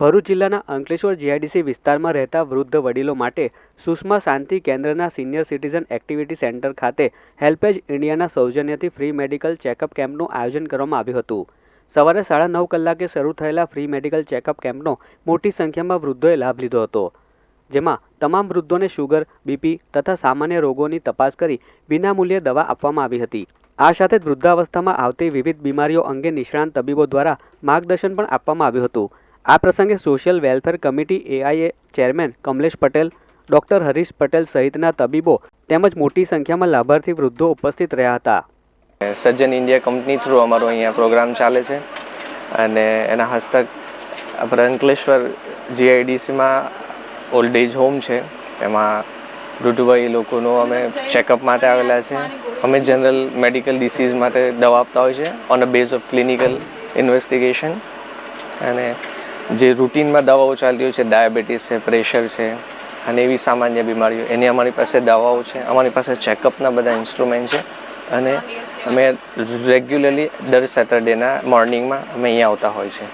ભરૂચ જિલ્લાના અંકલેશ્વર જીઆઈડીસી વિસ્તારમાં રહેતા વૃદ્ધ વડીલો માટે સુષ્મા શાંતિ કેન્દ્રના સિનિયર સિટીઝન એક્ટિવિટી સેન્ટર ખાતે હેલ્પેજ ઇન્ડિયાના સૌજન્યથી ફ્રી મેડિકલ ચેકઅપ કેમ્પનું આયોજન કરવામાં આવ્યું હતું. સવારે સાડા નવ કલાકે શરૂ થયેલા ફ્રી મેડિકલ ચેકઅપ કેમ્પનો મોટી સંખ્યામાં વૃદ્ધોએ લાભ લીધો હતો. જેમાં તમામ વૃદ્ધોને શુગર, બીપી તથા સામાન્ય રોગોની તપાસ કરી વિનામૂલ્યે દવા આપવામાં આવી હતી. આ સાથે જ વૃદ્ધાવસ્થામાં આવતી વિવિધ બીમારીઓ અંગે નિષ્ણાંત તબીબો દ્વારા માર્ગદર્શન પણ આપવામાં આવ્યું હતું. આ પ્રસંગે social welfare committee AIA chairman Kamlesh Patel, doctor Harish Patel સહિતના તબીબો તેમજ મોટી સંખ્યામાં લાભાર્થી વૃદ્ધો ઉપસ્થિત રહ્યા હતા. સજ્જન ઇન્ડિયા કંપની થ્રુ અમારો અહીંયા પ્રોગ્રામ ચાલે છે અને એના હસ્તક આપણે અંકલેશ્વર જીઆઈડીસીમાં ઓલ્ડ એજ હોમ છે. એમાં વૃદ્ધભાઈ લોકોનો અમે ચેકઅપ માટે આવેલા છે. અમે જનરલ મેડિકલ ડિસીઝ માટે દવા આપતા હોય છે. On a base of clinical investigation અને જે રૂટીનમાં દવાઓ ચાલતી હોય છે, ડાયાબિટીસ છે, પ્રેશર છે અને એવી સામાન્ય બીમારીઓ, એની અમારી પાસે દવાઓ છે, અમારી પાસે ચેકઅપના બધા ઇન્સ્ટ્રુમેન્ટ છે અને અમે રેગ્યુલરલી દર સેટરડેના મોર્નિંગમાં અમે અહીંયા આવતા હોય છે.